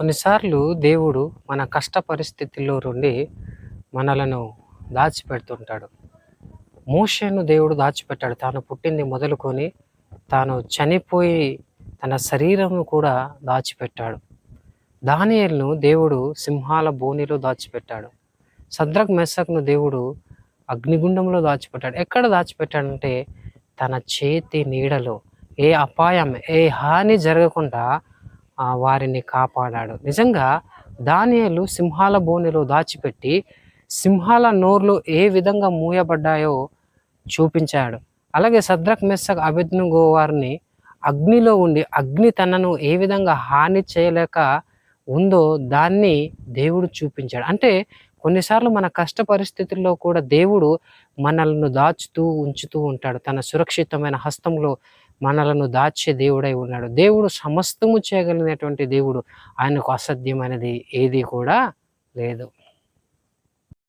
కొన్నిసార్లు దేవుడు మన కష్ట పరిస్థితుల్లో నుండి మనలను దాచిపెడుతుంటాడు. మోషేను దేవుడు దాచిపెట్టాడు. తాను పుట్టింది మొదలుకొని తాను చనిపోయి తన శరీరంను కూడా దాచిపెట్టాడు. దానియల్ను దేవుడు సింహాల బోనిలో దాచిపెట్టాడు. సద్రక్ మెస్సక్ను దేవుడు అగ్నిగుండంలో దాచిపెట్టాడు. ఎక్కడ దాచిపెట్టాడంటే తన చేతి నీడలో. ఏ అపాయం ఏ హాని జరగకుండా వారిని కాపాడాడు. నిజంగా దానియలు సింహాల బోనిలో దాచిపెట్టి సింహాల నోర్లు ఏ విధంగా మూయబడ్డాయో చూపించాడు. అలాగే సద్రక్ మెస్సక్ అభిజ్ఞో వారిని అగ్నిలో ఉండి అగ్ని తనను ఏ విధంగా హాని చేయలేక ఉందో దాన్ని దేవుడు చూపించాడు. అంటే కొన్నిసార్లు మన కష్ట పరిస్థితుల్లో కూడా దేవుడు మనలను దాచుతూ ఉంచుతూ ఉంటాడు. తన సురక్షితమైన హస్తంలో మనలను దాచే దేవుడై ఉన్నాడు. దేవుడు సమస్తము చేయగలిగినటువంటి దేవుడు. ఆయనకు అసాధ్యమైనది ఏది కూడా లేదు.